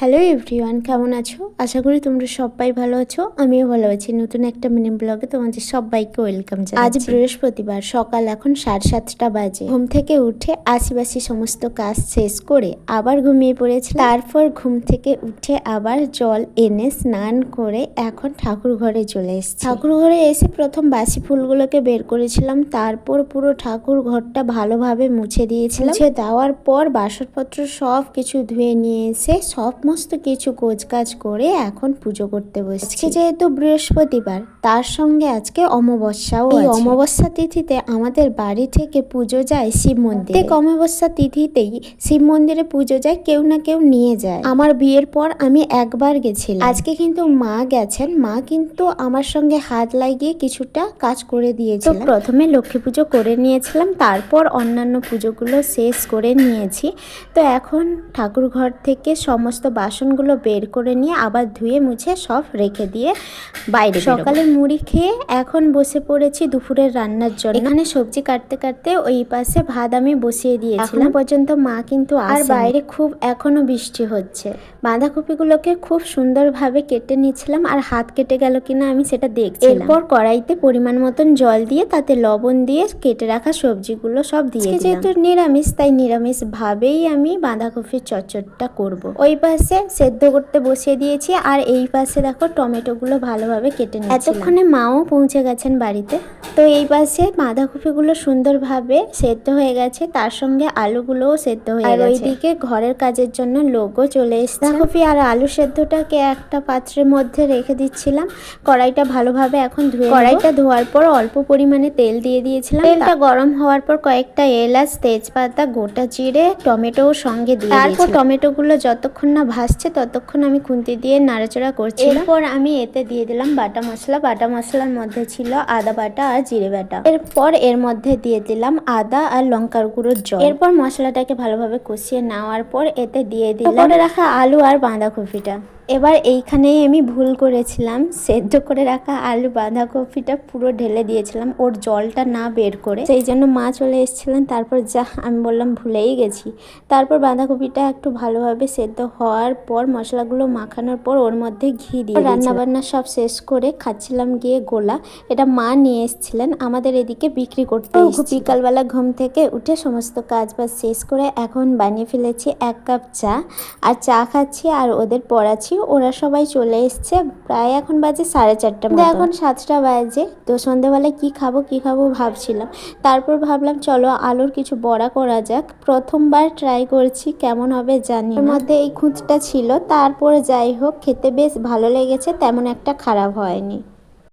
Hello everyone কেমন আছো? আশা করি তোমরা সবাই ভালো আছো, আমিও ভালো আছি। নতুন একটা মিনি ব্লগে তোমাদের সবাইকে ওয়েলকাম জানাই আজ বৃহস্পতিবার, সকাল এখন সাড়ে সাতটা বাজে। ঘুম থেকে উঠে আশিবাসি সমস্ত কাজ শেষ করে আবার ঘুমিয়ে পড়েছি তারপর ঘুম থেকে উঠে আবার জল এনে স্নান করে এখন ঠাকুর ঘরে চলে এসেছি। ঠাকুর ঘরে এসে প্রথম বাসি ফুলগুলোকে বের করেছিলাম, তারপর পুরো ঠাকুর ঘরটা ভালোভাবে মুছে দিয়েছিলাম। মুছে দেওয়ার পর বাসনপত্র সব কিছু ধুয়ে নিয়ে এসে সমস্ত কিছু কাজ করে এখন পুজো করতে বসছি। যেহেতু বৃহস্পতিবার তার সঙ্গে আজকে অমাবস্যাও এই অমাবস্যা তিথিতে আমাদের বাড়ি থেকে পুজো যায় শিব মন্দির। প্রত্যেক অমাবস্যা তিথিতেই শিব মন্দিরে পুজো যায় কেউ না কেউ নিয়ে যায়। আমার বিয়ের পর আমি একবার গেছিলাম। আজকে কিন্তু মা গেছেন। মা কিন্তু আমার সঙ্গে হাত লাগিয়ে কিছুটা কাজ করে দিয়েছিল প্রথমে লক্ষ্মী পুজো করে নিয়েছিলাম তারপর অন্যান্য পুজোগুলো শেষ করে নিয়েছি। তো এখন ঠাকুর ঘর থেকে সমস্ত বাসনগুলো বের করে নিয়ে আবার ধুয়ে মুছে সব রেখে দিয়ে বাইরে সকালে মুড়ি খেয়ে এখন বসে পড়েছি দুপুরের রান্নার জন্য। এখানে সবজি কাটতে কাটতে ওই পাশে ভাত আমি বসিয়ে দিয়েছিলাম। পর্যন্ত মা কিন্তু আর বাইরে খুব এখনও বৃষ্টি হচ্ছে। বাঁধাকপিগুলোকে খুব সুন্দরভাবে কেটে নিয়েছিলাম আর হাত কেটে গেল কিনা আমি সেটা দেখছি এরপর কড়াইতে পরিমাণ মতন জল দিয়ে তাতে লবণ দিয়ে কেটে রাখা সবজিগুলো সব দিয়ে যেহেতু নিরামিষ তাই নিরামিষ ভাবেই আমি বাঁধাকপির চচ্চড়টা করব। ওই পাশে সেদ্ধ করতে বসিয়ে দিয়েছি আর এই পাশে দেখো টমেটোগুলো ভালোভাবে কেটে নিয়েছি এতক্ষণে মাও পৌঁছে গেছেন বাড়িতে। তো এই পাশে বাঁধাকপিগুলো সুন্দরভাবে সেদ্ধ হয়ে গেছে তার সঙ্গে আলুগুলোও সেদ্ধ হয়ে গেছে। আর ওইদিকে ঘরের কাজের জন্য লোকও চলে এসছে। বাঁধাকপি আর আলু সেদ্ধটাকে একটা পাত্রের মধ্যে রেখে দিচ্ছিলাম। কড়াইটা ভালোভাবে এখন ধুয়ে কড়াইটা ধোয়ার পর অল্প পরিমাণে তেল দিয়ে দিয়েছিলাম। তেলটা গরম হওয়ার পর কয়েকটা এলাচ তেজপাতা গোটা জিরে টমেটো সঙ্গে দিয়ে তারপর টমেটোগুলো যতক্ষণ না ভাসছে ততক্ষণ আমি খুন্তি দিয়ে নাড়াচাড়া করছি এরপর আমি এতে দিয়ে দিলাম বাটা মশলা। বাটা মশলার মধ্যে ছিল আদা বাটা আর জিরে বাটা। এরপর এর মধ্যে দিয়ে দিলাম আদা আর লঙ্কার গুঁড়োর জল। এরপর মশলাটাকে ভালোভাবে কষিয়ে নেওয়ার পর এতে দিয়ে দিলাম রাখা আলু আর বাঁধাকপিটা। এবার এইখানেই আমি ভুল করেছিলাম। সেদ্ধ করে রাখা আলু বাঁধাকপিটা পুরো ঢেলে দিয়েছিলাম। ওর জলটা না বের করে। সেই জন্য মা চলে এসেছিলেন। তারপর যা আমি বললাম ভুলেই গেছি। তারপর বাঁধাকপিটা একটু ভালোভাবে সেদ্ধ হওয়ার পর মশলাগুলো মাখানোর পর ওর মধ্যে ঘি দিয়ে রান্না বান্না সব শেষ করে খাচ্ছিলাম গিয়ে গোলা। এটা মা নিয়ে এসেছিলেন। আমাদের এদিকে বিক্রি করতে বিকালবেলা ঘুম থেকে উঠে সমস্ত কাজ বাজ শেষ করে এখন বানিয়ে ফেলেছি এক কাপ চা। আর চা খাচ্ছি আর ওদের পড়াচ্ছি। ওরা সবাই চলে এসছে। প্রায় এখন বাজে সাড়ে চারটা মধ্যে এখন সাতটা বাজে। তো সন্ধেবেলায় কি খাব কি খাব ভাবছিলাম। তারপর ভাবলাম চলো আলুর কিছু বড়া করা যাক। প্রথমবার ট্রাই করছি কেমন হবে জানি এর মধ্যে এই খুঁতটা ছিল। তারপর যাই হোক খেতে বেশ ভালো লেগেছে তেমন একটা খারাপ হয়নি।